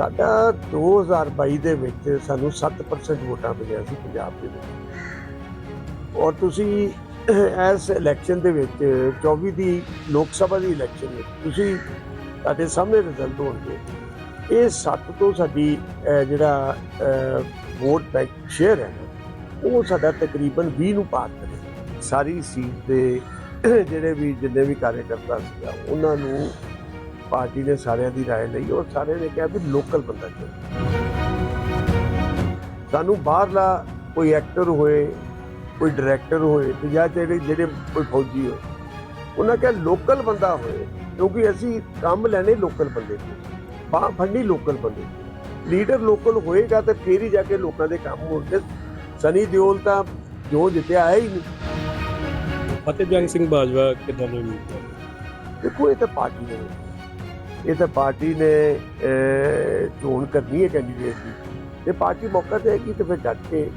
ਸਾਡਾ 2022 ਦੇ ਵਿੱਚ ਸਾਨੂੰ 7% ਵੋਟਾਂ ਮਿਲੀਆਂ ਸੀ ਪੰਜਾਬ ਦੇ ਵਿੱਚ। ਔਰ ਤੁਸੀਂ ਇਸ ਇਲੈਕਸ਼ਨ ਦੇ ਵਿੱਚ 24 ਦੀ ਲੋਕ ਸਭਾ ਦੀ ਇਲੈਕਸ਼ਨ ਵਿੱਚ ਤੁਸੀਂ ਤੁਹਾਡੇ ਸਾਹਮਣੇ ਰਿਜ਼ਲਟ ਹੋਣਗੇ। ਇਹ 7 ਤੋਂ ਸਾਡੀ ਜਿਹੜਾ ਵੋਟ ਬੈਂਕ ਸ਼ੇਅਰ ਹੈ ਉਹ ਸਾਡਾ ਤਕਰੀਬਨ 20 ਨੂੰ ਪਾਰ ਕਰੇਗਾ ਸਾਰੀ ਸੀਟ ਦੇ ਜਿਹੜੇ ਵੀ ਜਿੰਨੇ ਵੀ ਕਾਰਜਕਰਤਾ ਸੀਗਾ, ਉਹਨਾਂ ਨੂੰ ਪਾਰਟੀ ਨੇ ਸਾਰਿਆਂ ਦੀ رائے ਲਈ ਔਰ ਸਾਰਿਆਂ ਨੇ ਕਿਹਾ ਵੀ ਲੋਕਲ ਬੰਦਾ ਚਾਹੀਦਾ ਸਾਨੂੰ ਬਾਹਰਲਾ ਕੋਈ ਐਕਟਰ ਹੋਏ ਕੋਈ ਡਾਇਰੈਕਟਰ ਹੋਏ ਤੇ ਜਾਂ ਜਿਹੜੇ ਜਿਹੜੇ ਕੋਈ ਫੌਜੀ ਹੋਏ ਉਹਨਾਂ ਕਿਹਾ ਲੋਕਲ ਬੰਦਾ ਹੋਏ ਕਿਉਂਕਿ ਅਸੀਂ ਕੰਮ ਲੈਣੇ ਲੋਕਲ ਬੰਦੇ ਤੋਂ ਬਾਹ ਫੜਨੀ ਲੋਕਲ ਬੰਦੇ ਤੋਂ ਲੀਡਰ ਲੋਕਲ ਹੋਏਗਾ ਤੇ ਫੇਰ ਹੀ ਜਾ ਕੇ ਲੋਕਾਂ ਦੇ ਕੰਮ ਹੋਣਗੇ ਸਨੀ ਦਿਓਲ ਤਾਂ ਜੋ ਜਿੱਤਿਆ ਆਇਆ ਹੀ ਨਹੀਂ ਫਤਿਹਜੰਗ ਸਿੰਘ ਬਾਜਵਾ ਕਿੱਦਾਂ ਦੇ ਉਮੀਦਵਾਰ ਦੇਖੋ ਇਹ ਤਾਂ ਪਾਰਟੀ ਨੇ ਇਹ ਤਾਂ ਪਾਰਟੀ ਨੇ ਚੋਣ ਕਰਨੀ ਹੈ ਕੈਂਡੀਡੇਟ ਦੀ। ਤੇ ਪਾਰਟੀ ਮੌਕਾ ਦੇਗੀ ਤੇ ਫਿਰ ਡਟ ਕੇ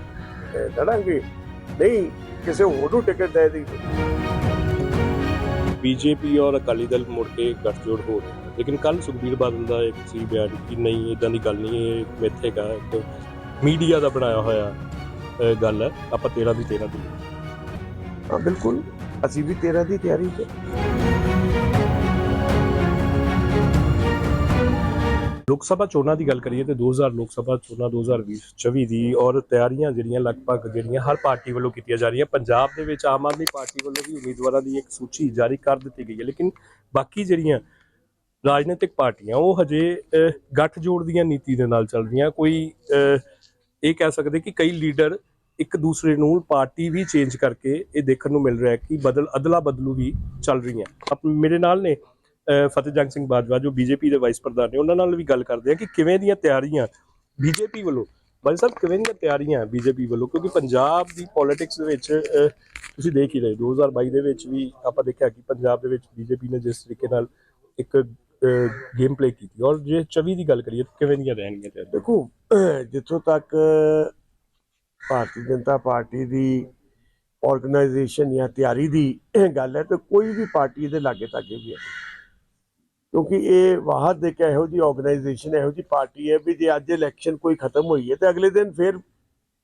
ਲੜਾਂਗੇ। ਨਹੀਂ ਕਿਸੇ ਹੋਰ ਨੂੰ ਟਿਕਟ ਦੇ ਦੀ ਬੀਜੇਪੀ ਔਰ ਅਕਾਲੀ ਦਲ ਮੁੜ ਕੇ ਗੱਠਜੋੜ ਹੋ ਰਹੇ। ਲੇਕਿਨ ਕੱਲ ਸੁਖਬੀਰ ਬਾਦਲ ਦਾ ਇੱਕ ਸੀ ਬਿਆਨ ਕਿ ਨਹੀਂ ਇਦਾਂ ਦੀ ਗੱਲ ਨਹੀਂ ਇਹ ਮਿੱਥੇ ਕਾ ਇੱਕ ਮੀਡੀਆ ਦਾ ਬਣਾਇਆ ਹੋਇਆ ਗੱਲ ਹੈ। ਆਪਾਂ 13 ਦੀ 13 ਦੀ। ਹਾਂ ਬਿਲਕੁਲ। ਅਸੀਂ ਵੀ 13 ਦੀ ਤਿਆਰੀ 'ਚ ਲੋਕ ਸਭਾ ਚੋਣਾਂ ਦੀ ਗੱਲ ਕਰੀਏ ਤੇ 2000 ਲੋਕ ਸਭਾ ਚੋਣਾਂ 2024 ਦੀ ਔਰ ਤਿਆਰੀਆਂ ਜਿਹੜੀਆਂ ਲਗਭਗ ਜਿਹੜੀਆਂ ਹਰ ਪਾਰਟੀ ਵੱਲੋਂ ਕੀਤੀਆਂ ਜਾ ਰਹੀਆਂ ਪੰਜਾਬ ਦੇ ਵਿੱਚ ਆਮ ਆਦਮੀ ਪਾਰਟੀ ਵੱਲੋਂ ਵੀ ਉਮੀਦਵਾਰਾਂ ਦੀ ਇੱਕ ਸੂਚੀ ਜਾਰੀ ਕਰ ਦਿੱਤੀ ਗਈ ਹੈ ਲੇਕਿਨ ਬਾਕੀ ਜਿਹੜੀਆਂ ਰਾਜਨੀਤਿਕ ਪਾਰਟੀਆਂ ਉਹ ਹਜੇ ਅਹ, ਗੱਠਜੋੜ ਦੀਆਂ ਨੀਤੀ ਦੇ ਨਾਲ ਚੱਲ ਰਹੀਆਂ ਕੋਈ ਇਹ ਕਹਿ ਸਕਦੇ ਕਿ ਕਈ ਲੀਡਰ ਇੱਕ ਦੂਸਰੇ ਨੂੰ ਪਾਰਟੀ ਵੀ ਚੇਂਜ ਕਰਕੇ ਇਹ ਦੇਖਣ ਨੂੰ ਮਿਲ ਰਿਹਾ ਕਿ ਬਦਲ ਅਦਲਾ ਬਦਲੂ ਵੀ ਚੱਲ ਰਹੀਆਂ। ਆਪ ਮੇਰੇ ਨਾਲ ਨੇ ਅਹ, ਫਤਿਹਜੰਗ ਸਿੰਘ ਬਾਜਵਾ ਜੋ ਬੀਜੇਪੀ ਦੇ ਵਾਈਸ ਪ੍ਰਧਾਨ ਨੇ ਉਹਨਾਂ ਨਾਲ ਵੀ ਗੱਲ ਕਰਦੇ ਆ ਕਿ ਕਿਵੇਂ ਦੀਆਂ ਤਿਆਰੀਆਂ ਬੀਜੇਪੀ ਵੱਲੋਂ ਬਾਈ ਸਾਹਿਬ ਕਿਵੇਂ ਦੀਆਂ ਤਿਆਰੀਆਂ ਬੀਜੇਪੀ ਵੱਲੋਂ? ਕਿਉਂਕਿ ਪੰਜਾਬ ਦੀ ਪੋਲਿਟਿਕਸ ਦੇ ਵਿੱਚ ਤੁਸੀਂ ਦੇਖ ਹੀ ਰਹੇ 2022 ਦੇ ਵਿੱਚ ਵੀ ਆਪਾਂ ਦੇਖਿਆ ਕਿ ਪੰਜਾਬ ਦੇ ਵਿੱਚ ਬੀਜੇਪੀ ਨੇ ਜਿਸ ਤਰੀਕੇ ਨਾਲ ਇੱਕ ਗੇਮ ਪਲੇ ਕੀਤੀ। ਔਰ ਜੇ 24 ਦੀ ਗੱਲ ਕਰੀਏ ਤਾਂ ਕਿਵੇਂ ਦੀਆਂ ਰਹਿਣਗੀਆਂ ਤਿਆਰੀਆਂ? ਦੇਖੋ ਜਿੱਥੋਂ ਤੱਕ ਭਾਰਤੀ ਜਨਤਾ ਪਾਰਟੀ ਦੀ ਆਰਗੇਨਾਈਜੇਸ਼ਨ ਜਾਂ ਤਿਆਰੀ ਦੀ ਗੱਲ ਹੈ ਤਾਂ ਕੋਈ ਵੀ ਪਾਰਟੀ ਇਹਦੇ ਲਾਗੇ ਤਾਗੇ ਵੀ ਹੈ। ਕਿਉਂਕਿ ਇਹ ਵਾਹਦ ਦੇ ਕੇ ਇਹੋ ਜੀ ਆਰਗੇਨਾਈਜੇਸ਼ਨ ਇਹੋ ਜੀ ਪਾਰਟੀ ਹੈ ਵੀ ਜੇ ਅੱਜ ਇਲੈਕਸ਼ਨ ਕੋਈ ਖਤਮ ਹੋਈ ਹੈ ਤੇ ਅਗਲੇ ਦਿਨ ਫਿਰ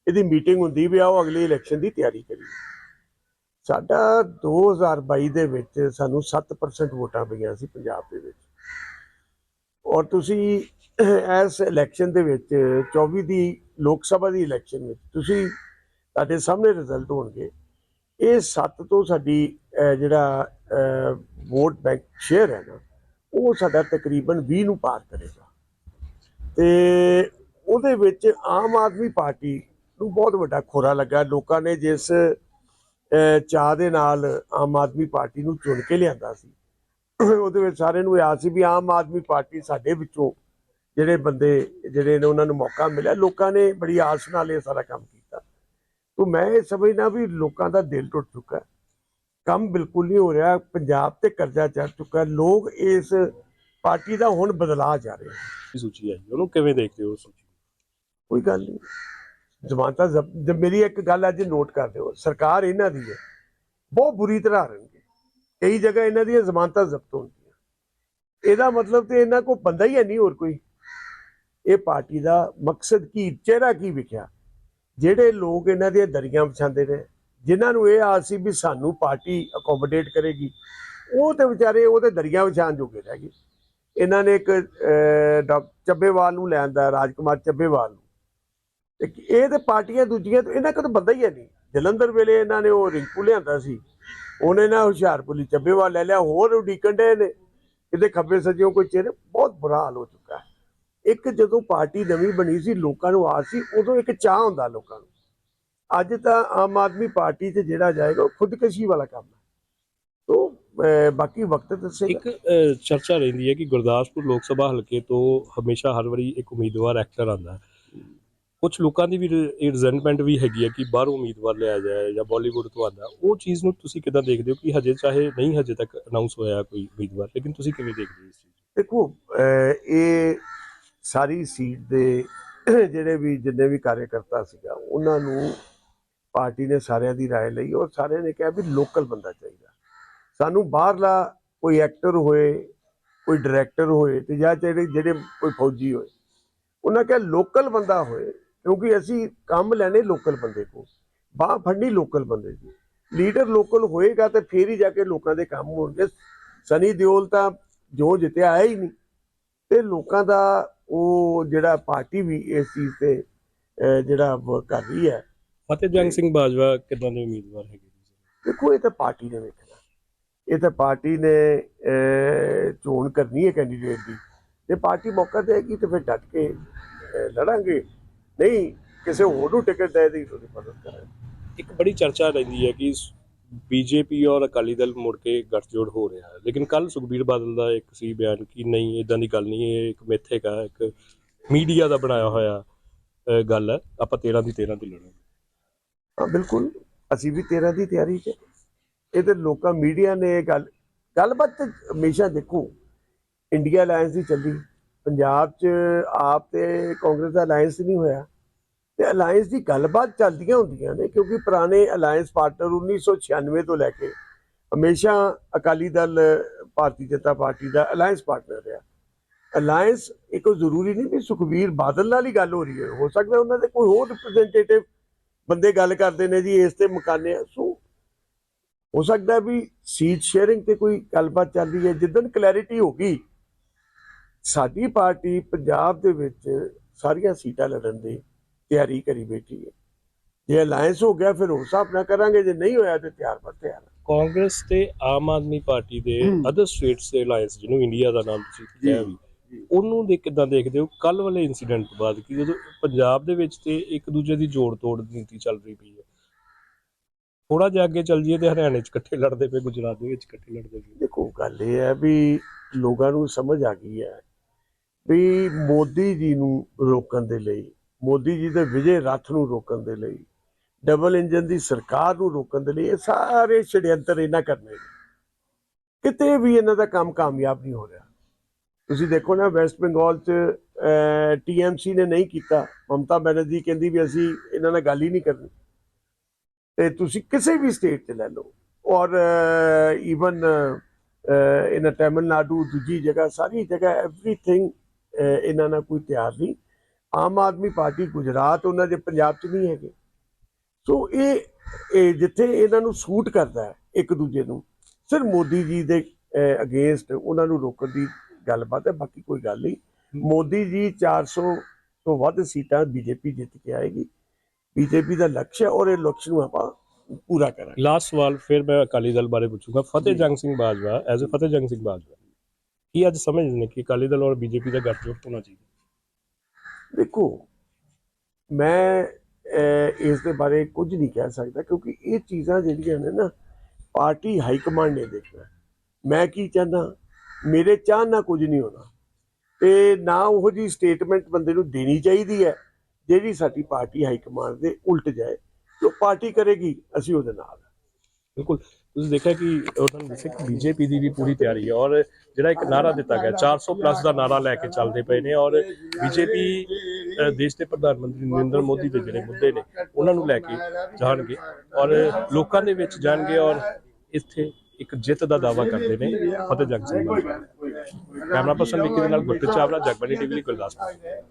ਇਹਦੀ ਮੀਟਿੰਗ ਹੁੰਦੀ ਵੀ ਆਓ ਅਗਲੀ ਇਲੈਕਸ਼ਨ ਦੀ ਤਿਆਰੀ ਕਰੀਏ ਸਾਡਾ 2022 ਦੇ ਵਿੱਚ ਸਾਨੂੰ 7% ਵੋਟਾਂ ਪਈਆਂ ਸੀ ਪੰਜਾਬ ਦੇ ਵਿੱਚ। ਔਰ ਤੁਸੀਂ ਇਸ ਇਲੈਕਸ਼ਨ ਦੇ ਵਿੱਚ 24 ਦੀ ਲੋਕ ਸਭਾ ਦੀ ਇਲੈਕਸ਼ਨ ਵਿੱਚ ਤੁਸੀਂ ਤੁਹਾਡੇ ਸਾਹਮਣੇ ਰਿਜ਼ਲਟ ਹੋਣਗੇ। ਇਹ 7 ਤੋਂ ਸਾਡੀ ਜਿਹੜਾ ਵੋਟ ਬੈਂਕ ਸ਼ੇਅਰ ਹੈ ਨਾ ਉਹ ਸਾਡਾ ਤਕਰੀਬਨ 20 ਨੂੰ ਪਾਰ ਕਰੇਗਾ। ਤੇ ਉਹਦੇ ਵਿੱਚ ਆਮ ਆਦਮੀ ਪਾਰਟੀ ਨੂੰ ਬਹੁਤ ਵੱਡਾ ਖੋਰਾ ਲੱਗਾ। ਲੋਕਾਂ ਨੇ ਜਿਸ ਚਾਹ ਦੇ ਨਾਲ ਆਮ ਆਦਮੀ ਪਾਰਟੀ ਨੂੰ ਚੁਣ ਕੇ ਲਿਆਂਦਾ ਸੀ। ਉਹਦੇ ਵਿੱਚ ਸਾਰਿਆਂ ਨੂੰ ਇਹ ਆਸ ਸੀ ਵੀ ਆਮ ਆਦਮੀ ਪਾਰਟੀ ਸਾਡੇ ਵਿੱਚੋਂ ਜਿਹੜੇ ਬੰਦੇ, ਜਿਹੜੇ ਨੇ ਉਹਨਾਂ ਨੂੰ ਮੌਕਾ ਮਿਲਿਆ। ਲੋਕਾਂ ਨੇ ਬੜੀ ਆਸ ਨਾਲ ਇਹ ਸਾਰਾ ਕੰਮ ਕੀਤਾ। ਤੋਂ ਮੈਂ ਇਹ ਸਮਝਦਾ ਵੀ ਲੋਕਾਂ ਦਾ ਦਿਲ ਟੁੱਟ ਚੁੱਕਾ ਕੰਮ ਬਿਲਕੁਲ ਨਹੀਂ ਹੋ ਰਿਹਾ ਪੰਜਾਬ ਤੇ ਕਰਜ਼ਾ ਚੜ ਚੁੱਕਾ। ਲੋਕ ਇਸ ਪਾਰਟੀ ਦਾ ਹੁਣ ਬਦਲਾਅ ਜਾ ਰਹੇ ਦੀ ਸੂਚੀ ਆਈ? ਉਹਨੂੰ ਕਿਵੇਂ ਦੇਖਦੇ ਹੋ ਸੂਚੀ? ਕੋਈ ਗੱਲ ਨਹੀਂ। ਜ਼ਮਾਨਤਾਂ ਜ਼ਬ- ਮੇਰੀ ਇੱਕ ਗੱਲ ਅੱਜ ਨੋਟ ਕਰ ਦਿਓ ਸਰਕਾਰ ਇਹਨਾਂ ਦੀ ਹੈ ਬਹੁਤ ਬੁਰੀ ਤਰ੍ਹਾਂ ਰਹਨਗੇ ਕਈ ਜਗ੍ਹਾ ਇਹਨਾਂ ਦੀਆਂ ਜ਼ਮਾਨਤਾਂ ਜ਼ਬਤ ਹੋਣਗੀਆਂ ਇਹਦਾ ਮਤਲਬ ਤੇ ਇਹਨਾਂ ਕੋ ਬੰਦਾ ਹੀ ਹੈ ਨਹੀਂ ਹੋਰ ਕੋਈ। ਇਹ ਪਾਰਟੀ ਦਾ ਮਕਸਦ ਕੀ ਚਿਹਰਾ ਕੀ ਵਿਖਿਆ? ਜਿਹੜੇ ਲੋਕ ਇਹਨਾਂ ਦੀਆਂ ਦਰੀਆਂ ਵਿਛਾਉਂਦੇ ਨੇ ਜਿਨ੍ਹਾਂ ਨੂੰ ਇਹ ਆਸ ਸੀ ਵੀ ਸਾਨੂੰ ਪਾਰਟੀ ਅਕੋਮੋਡੇਟ ਕਰੇਗੀ ਉਹ ਤੇ ਵਿਚਾਰੇ ਉਹਦੇ ਦਰਿਆ ਵਿਛਾਣ ਜੋਗੇ ਰਹਿ ਗਏ। ਇਹਨਾਂ ਨੇ ਇੱਕ ਅਹ, ਚੱਬੇਵਾਲ ਨੂੰ ਲੈਂਦਾ ਰਾਜਕੁਮਾਰ ਚੱਬੇਵਾਲ ਨੂੰ। ਤੇ ਇਹ ਤੇ ਪਾਰਟੀਆਂ ਦੂਜੀਆਂ ਤੇ ਇਹਨਾਂ ਕੋਲ ਬੰਦਾ ਹੀ ਹੈ ਨਹੀਂ। ਜਲੰਧਰ ਵੇਲੇ ਇਹਨਾਂ ਨੇ ਉਹ ਰਿੰਕੂ ਲਿਆਂਦਾ ਸੀ। ਉਹਨੇ ਨਾ ਹੁਸ਼ਿਆਰਪੁਰੀ ਚੱਬੇਵਾਲ ਲੈ ਲਿਆ ਹੋਰ ਉਡੀਕਣ ਦੇ ਨੇ। ਕਿਤੇ ਖੱਬੇ ਸੱਜਿਓਂ ਕੋਈ ਚਿਹਰੇ ਬਹੁਤ ਬੁਰਾ ਹਾਲ ਹੋ ਚੁੱਕਾ ਹੈ। ਇੱਕ ਜਦੋਂ ਪਾਰਟੀ ਨਵੀਂ ਬਣੀ ਸੀ ਲੋਕਾਂ ਨੂੰ ਆਸ ਸੀ ਉਦੋਂ ਇੱਕ ਚਾਹ ਹੁੰਦਾ ਲੋਕਾਂ ਨੂੰ। ਅੱਜ ਤਾਂ ਆਮ ਆਦਮੀ ਪਾਰਟੀ 'ਚ ਜਿਹੜਾ ਜਾਏਗਾ ਉਹ ਖੁਦਕਸ਼ੀ ਵਾਲਾ ਕੰਮ ਹੈ। ਤੋਂ ਬਾਕੀ ਵਕਤ ਦੱਸੇਗਾ ਇੱਕ ਚਰਚਾ ਰਹਿੰਦੀ ਹੈ ਕਿ ਗੁਰਦਾਸਪੁਰ ਲੋਕ ਸਭਾ ਹਲਕੇ ਤੋਂ ਹਮੇਸ਼ਾ ਹਰ ਵਾਰੀ ਇੱਕ ਉਮੀਦਵਾਰ ਐਕਟਰ ਆਉਂਦਾ ਹੈ। ਕੁਝ ਲੋਕਾਂ ਦੀ ਵੀ ਇਹ ਰਿਜ਼ੈਂਟਮੈਂਟ ਵੀ ਹੈਗੀ ਹੈ ਕਿ ਬਾਹਰੋਂ ਉਮੀਦਵਾਰ ਲਿਆ ਜਾਏ ਜਾਂ ਬਾਲੀਵੁੱਡ ਤੋਂ ਆਉਂਦਾ ਉਹ ਚੀਜ਼ ਨੂੰ ਤੁਸੀਂ ਕਿਦਾਂ ਦੇਖਦੇ ਹੋ ਕਿ ਹਜੇ ਚਾਹੇ ਨਹੀਂ ਹਜੇ ਤੱਕ ਅਨਾਉਂਸ ਹੋਇਆ ਕੋਈ ਉਮੀਦਵਾਰ ਲੇਕਿਨ ਤੁਸੀਂ ਕਿਵੇਂ ਦੇਖਦੇ ਹੋ ਇਸ ਚੀਜ਼? ਦੇਖੋ ਇਹ ਸਾਰੀ ਸੀਟ ਦੇ ਜਿਹੜੇ ਵੀ ਜਿੰਨੇ ਵੀ ਕਾਰਜਕਰਤਾ ਸੀਗਾ ਉਹਨਾਂ ਨੂੰ ਪਾਰਟੀ ਨੇ ਸਾਰਿਆਂ ਦੀ رائے ਲਈ ਔਰ ਸਾਰਿਆਂ ਨੇ ਕਿਹਾ ਵੀ ਲੋਕਲ ਬੰਦਾ ਚਾਹੀਦਾ ਸਾਨੂੰ ਬਾਹਰਲਾ ਕੋਈ ਐਕਟਰ ਹੋਏ ਕੋਈ ਡਾਇਰੈਕਟਰ ਹੋਏ ਤੇ ਜਾਂ ਜਿਹੜੇ ਜਿਹੜੇ ਕੋਈ ਫੌਜੀ ਹੋਏ ਉਹਨਾਂ ਕਿਹਾ ਲੋਕਲ ਬੰਦਾ ਹੋਏ ਕਿਉਂਕਿ ਅਸੀਂ ਕੰਮ ਲੈਣੇ ਲੋਕਲ ਬੰਦੇ ਕੋ ਬਾਹ ਫੜਨੀ ਲੋਕਲ ਬੰਦੇ ਦੀ ਲੀਡਰ ਲੋਕਲ ਹੋਏਗਾ ਤੇ ਫੇਰ ਹੀ ਜਾ ਕੇ ਲੋਕਾਂ ਦੇ ਕੰਮ ਹੋਣਗੇ ਸਨੀ ਦਿਓਲ ਤਾਂ ਜੋ ਜਿੱਤਿਆ ਆਇਆ ਹੀ ਨਹੀਂ ਤੇ ਲੋਕਾਂ ਦਾ ਉਹ ਜਿਹੜਾ ਪਾਰਟੀ ਵੀ ਇਸ ਚੀਜ਼ ਤੇ ਅਹ, ਜਿਹੜਾ work ਕਰ ਰਹੀ ਹੈ ਫਤਿਹ ਜੰਗ ਸਿੰਘ ਬਾਜਵਾ ਕਿੱਦਾਂ ਦੇ ਉਮੀਦਵਾਰ ਹੈਗੇ? ਦੇਖੋ ਇਹ ਤਾਂ ਪਾਰਟੀ ਨੇ ਵੇਖਣਾ। ਇਹ ਤਾਂ ਪਾਰਟੀ ਨੇ ਚੋਣ ਕਰਨੀ ਹੈ ਕੈਂਡੀਡੇਟ ਦੀ। ਜੇ ਪਾਰਟੀ ਮੌਕਾ ਦੇਗੀ ਤੇ ਫਿਰ ਡਟ ਕੇ ਲੜਾਂਗੇ। ਨਹੀਂ ਕਿਸੇ ਹੋਰ ਨੂੰ ਟਿਕਟ ਦੇ ਦੀ ਉਹਦੀ ਮਦਦ ਕਰਾਂਗੇ। ਇੱਕ ਬੜੀ ਚਰਚਾ ਰਹਿੰਦੀ ਹੈ ਕਿ ਬੀਜੇਪੀ ਔਰ ਅਕਾਲੀ ਦਲ ਮੁੜ ਕੇ ਗੱਠਜੋੜ ਹੋ ਰਿਹਾ ਹੈ। ਲੇਕਿਨ ਕੱਲ ਸੁਖਬੀਰ ਬਾਦਲ ਦਾ ਇੱਕ ਸੀ ਬਿਆਨ ਕਿ ਨਹੀਂ ਇਦਾਂ ਦੀ ਗੱਲ ਨਹੀਂ ਇਹ ਇੱਕ ਮਿੱਥ ਹੈਗਾ ਇੱਕ ਮੀਡੀਆ ਦਾ ਬਣਾਇਆ ਹੋਇਆ ਗੱਲ ਹੈ ਆਪਾਂ 13 ਦੀ 13 ਦੀ ਲੜਾਂਗੇ। ਬਿਲਕੁਲ। ਅਸੀਂ ਵੀ 13 ਦੀ ਤਿਆਰੀ 'ਚ। ਇਹ ਤੇ ਲੋਕਾਂ, ਮੀਡੀਆ ਨੇ ਇਹ ਗੱਲ, ਗੱਲਬਾਤ ਤਾਂ ਹਮੇਸ਼ਾ ਦੇਖੋ, ਇੰਡੀਆ ਅਲਾਈਅੰਸ ਦੀ ਚੱਲੀ। ਪੰਜਾਬ 'ਚ ਆਪ ਤੇ ਕਾਂਗਰਸ ਦਾ ਅਲਾਈਅੰਸ ਨਹੀਂ ਹੋਇਆ। ਤੇ ਅਲਾਈਅੰਸ ਦੀ ਗੱਲਬਾਤ ਚੱਲਦੀਆਂ ਹੁੰਦੀਆਂ ਨੇ, ਕਿਉਂਕਿ ਪੁਰਾਣੇ ਅਲਾਈਅੰਸ ਪਾਰਟਨਰ 1996 ਤੋਂ ਲੈ ਕੇ ਹਮੇਸ਼ਾ ਅਕਾਲੀ ਦਲ, ਭਾਰਤੀ ਜਨਤਾ ਪਾਰਟੀ ਦਾ ਅਲਾਈਅੰਸ ਪਾਰਟਨਰ ਰਿਹਾ। ਅਲਾਈਅੰਸ ਕੋਈ ਜ਼ਰੂਰੀ ਨਹੀਂ, ਵੀ ਸੁਖਵੀਰ ਬਾਦਲ ਨਾਲ ਹੀ ਗੱਲ ਹੋ ਰਹੀ ਹੈ। ਹੋ ਸਕਦਾ ਉਹਨਾਂ ਦੇ ਕੋਈ ਹੋਰ ਰਿਪਰੈਜ਼ੈਂਟੇਟਿਵ ਬੰਦੇ ਗੱਲ ਕਰਦੇ ਨੇ ਜੀ ਇਸ ਤੇ ਮਕਾਨੇ। ਸੋ ਹੋ ਸਕਦਾ ਵੀ ਸੀਟ ਸ਼ੇਅਰਿੰਗ ਤੇ ਕੋਈ ਗੱਲਬਾਤ ਚੱਲ ਰਹੀ ਹੈ ਜਿੱਦਨ ਕਲੈਰਿਟੀ ਹੋ ਗਈ ਸਾਡੀ ਪਾਰਟੀ ਪੰਜਾਬ ਦੇ ਵਿੱਚ ਸਾਰੀਆਂ ਸੀਟਾਂ ਲੜਨ ਦੀ ਤਿਆਰੀ ਕਰੀ ਬੈਠੀ ਹੈ ਜੇ ਅਲਾਈਅੰਸ ਹੋ ਗਿਆ ਫਿਰ ਉਸ ਹਿਸਾਬ ਨਾਲ ਕਰਾਂਗੇ ਜੇ ਨਹੀਂ ਹੋਇਆ ਤੇ ਤਿਆਰ ਪਰ ਤਿਆਰ। ਕਾਂਗਰਸ ਤੇ ਆਮ ਆਦਮੀ ਪਾਰਟੀ ਦੇ ਅਦਰ ਸਟੇਟਸ ਦੇ ਅਲਾਈਅੰਸ ਜਿਹਨੂੰ ਇੰਡੀਆ ਦਾ ਨਾਮ ਤੁਸੀਂ ਕਿਹਾ ਵੀ। ਉਹਨੂੰ ਦੇ ਕਿਦਾਂ ਦੇਖਦੇ ਹੋ? ਕੱਲ ਵਾਲੇ ਇਨਸੀਡੈਂਟ ਤੋਂ ਬਾਅਦ ਕਿ ਜਦੋਂ ਪੰਜਾਬ ਦੇ ਵਿੱਚ ਤੇ ਇੱਕ ਦੂਜੇ ਦੀ ਜੋੜ ਤੋੜ ਨੀਤੀ ਚੱਲ ਰਹੀ ਪਈ ਹੈ। ਥੋੜਾ ਜਿਹਾ ਅੱਗੇ ਚੱਲ ਜਾਈਏ ਤੇ ਹਰਿਆਣੇ 'ਚ ਇਕੱਠੇ ਲੜਦੇ ਪਏ, ਗੁਜਰਾਤ ਦੇ ਵਿੱਚ ਇਕੱਠੇ ਲੜਦੇ ਪਏ। ਦੇਖੋ, ਗੱਲ ਇਹ ਹੈ ਵੀ ਲੋਕਾਂ ਨੂੰ ਸਮਝ ਆ ਗਈ ਹੈ ਵੀ ਮੋਦੀ ਜੀ ਨੂੰ ਰੋਕਣ ਦੇ ਲਈ, ਮੋਦੀ ਜੀ ਦੇ ਵਿਜੇ ਰੱਥ ਨੂੰ ਰੋਕਣ ਦੇ ਲਈ ਡਬਲ ਇੰਜਨ ਦੀ ਸਰਕਾਰ ਨੂੰ ਰੋਕਣ ਦੇ ਲਈ ਇਹ ਸਾਰੇ ਛੜਯੰਤਰ ਇਹਨਾਂ ਕਰਨੇ ਨੇ। ਕਿਤੇ ਵੀ ਇਹਨਾਂ ਦਾ ਕੰਮ ਕਾਮਯਾਬ ਨਹੀਂ ਹੋ ਰਿਹਾ। ਤੁਸੀਂ ਦੇਖੋ ਨਾ ਵੈਸਟ ਬੰਗਾਲ ਚ ਟੀਐਮਸੀ ਨੇ ਨਹੀਂ ਕੀਤਾ। ਮਮਤਾ ਬੈਨਰਜੀ ਕਹਿੰਦੀ ਵੀ ਅਸੀਂ ਇਹਨਾਂ ਨਾਲ ਗੱਲ ਹੀ ਨਹੀਂ ਕਰਨੀ। ਤੇ ਤੁਸੀਂ ਕਿਸੇ ਵੀ ਸਟੇਟ 'ਚ ਲੈ ਲਓ। ਔਰ ਈਵਨ ਇਹਨਾਂ ਤਾਮਿਲਨਾਡੂ ਦੂਜੀ ਜਗ੍ਹਾ, ਸਾਰੀ ਜਗ੍ਹਾ ਐਵਰੀਥਿੰਗ ਇਹਨਾਂ ਨਾਲ ਕੋਈ ਤਿਆਰ ਨਹੀਂ। ਆਮ ਆਦਮੀ ਪਾਰਟੀ ਗੁਜਰਾਤ, ਉਹਨਾਂ ਦੇ ਪੰਜਾਬ 'ਚ ਨਹੀਂ ਹੈਗੇ। ਸੋ ਇਹ ਇਹ ਜਿੱਥੇ ਇਹਨਾਂ ਨੂੰ ਸੂਟ ਕਰਦਾ ਹੈ ਇੱਕ ਦੂਜੇ ਨੂੰ ਸਿਰ ਮੋਦੀ ਜੀ ਦੇ ਅਗੇਂਸਟ ਉਹਨਾਂ ਨੂੰ ਰੋਕਣ ਦੀ ਗੱਲਬਾਤ ਹੈ ਬਾਕੀ ਕੋਈ ਗੱਲ ਨਹੀਂ। ਮੋਦੀ ਜੀ 400 ਤੋਂ ਵੱਧ ਸੀਟਾਂ ਬੀਜੇਪੀ ਜਿੱਤ ਕੇ ਆਏਗੀ। ਬੀਜੇਪੀ ਦਾ ਲਕਸ਼ ਹੈ ਔਰ ਇਹ ਲਕਸ਼ ਨੂੰ ਆਪਾਂ ਪੂਰਾ ਕਰਾਂਗੇ। ਲਾਸਟ ਸਵਾਲ ਫਿਰ ਮੈਂ ਅਕਾਲੀ ਦਲ ਬਾਰੇ ਪੁੱਛੂੰਗਾ। ਫਤਿਹ ਜੰਗ ਸਿੰਘ ਬਾਜਵਾ ਐਜ਼ ਅ ਫਤਿਹ ਜੰਗ ਸਿੰਘ ਬਾਜਵਾ ਕੀ ਅੱਜ ਸਮਝਦੇ ਨੇ ਕਿ ਅਕਾਲੀ ਦਲ ਔਰ ਬੀਜੇਪੀ ਦਾ ਗੱਠਜੋੜ ਹੋਣਾ ਚਾਹੀਦਾ? ਦੇਖੋ ਮੈਂ ਇਸ ਦੇ ਬਾਰੇ ਕੁਝ ਨਹੀਂ ਕਹਿ ਸਕਦਾ ਕਿਉਂਕਿ ਇਹ ਚੀਜ਼ਾਂ ਜਿਹੜੀਆਂ ਨੇ ਨਾ ਪਾਰਟੀ ਹਾਈ ਕਮਾਂਡ ਨੇ ਦੇਖਣਾ। ਮੈਂ ਕੀ ਚਾਹੁੰਦਾ ਮੇਰੇ ਚਾਹ ਨਾਲ ਕੁਝ ਨਹੀਂ ਹੋਣਾ। ਤੇ ਨਾ ਉਹ ਜੀ ਸਟੇਟਮੈਂਟ ਬੰਦੇ ਨੂੰ ਦੇਣੀ ਚਾਹੀਦੀ ਹੈ, ਜਿਹੜੀ ਸਾਡੀ ਪਾਰਟੀ ਹਾਈ ਕਮਾਂਡ ਦੇ ਉਲਟ ਜਾਏ। ਜੋ ਪਾਰਟੀ ਕਰੇਗੀ, ਅਸੀਂ ਉਹਦੇ ਨਾਲ। ਬਿਲਕੁਲ। ਤੁਸੀਂ ਦੇਖਿਆ ਕਿ ਉਹਨਾਂ ਨੇ ਦੱਸਿਆ ਕਿ ਬੀਜੇਪੀ ਦੀ ਵੀ ਪੂਰੀ ਤਿਆਰੀ ਹੈ ਔਰ ਜਿਹੜਾ ਇੱਕ ਨਾਰਾ ਦਿੱਤਾ ਗਿਆ 400 ਪਲੱਸ ਦਾ ਨਾਰਾ ਲੈ ਕੇ ਚੱਲਦੇ ਪਏ ਨੇ ਔਰ ਬੀਜੇਪੀ ਦੇਸ਼ ਦੇ ਪ੍ਰਧਾਨ ਮੰਤਰੀ ਨਰਿੰਦਰ ਮੋਦੀ ਦੇ ਜਿਹੜੇ ਮੁੱਦੇ ਨੇ, ਉਹਨਾਂ ਨੂੰ ਲੈ ਕੇ ਜਾਣਗੇ ਔਰ ਲੋਕਾਂ ਦੇ ਵਿੱਚ ਜਾਣਗੇ ਔਰ ਇੱਥੇ ਇੱਕ ਜਿੱਤ ਦਾ ਦਾਵਾ ਕਰਦੇ ਨੇ ਫਤਿਹ ਜੰਗ ਸਿੰਘ ਕੈਮਰਾ ਪਰਸਨ ਵਿੱਕੀ ਦੇ ਨਾਲ ਗੁਰਪ੍ਰੀਤ ਚਾਵਲਾ ਜਗਬਾਨੀ ਟੀਵੀ ਲਈ ਗੁਰਦਾਸਪੁਰ।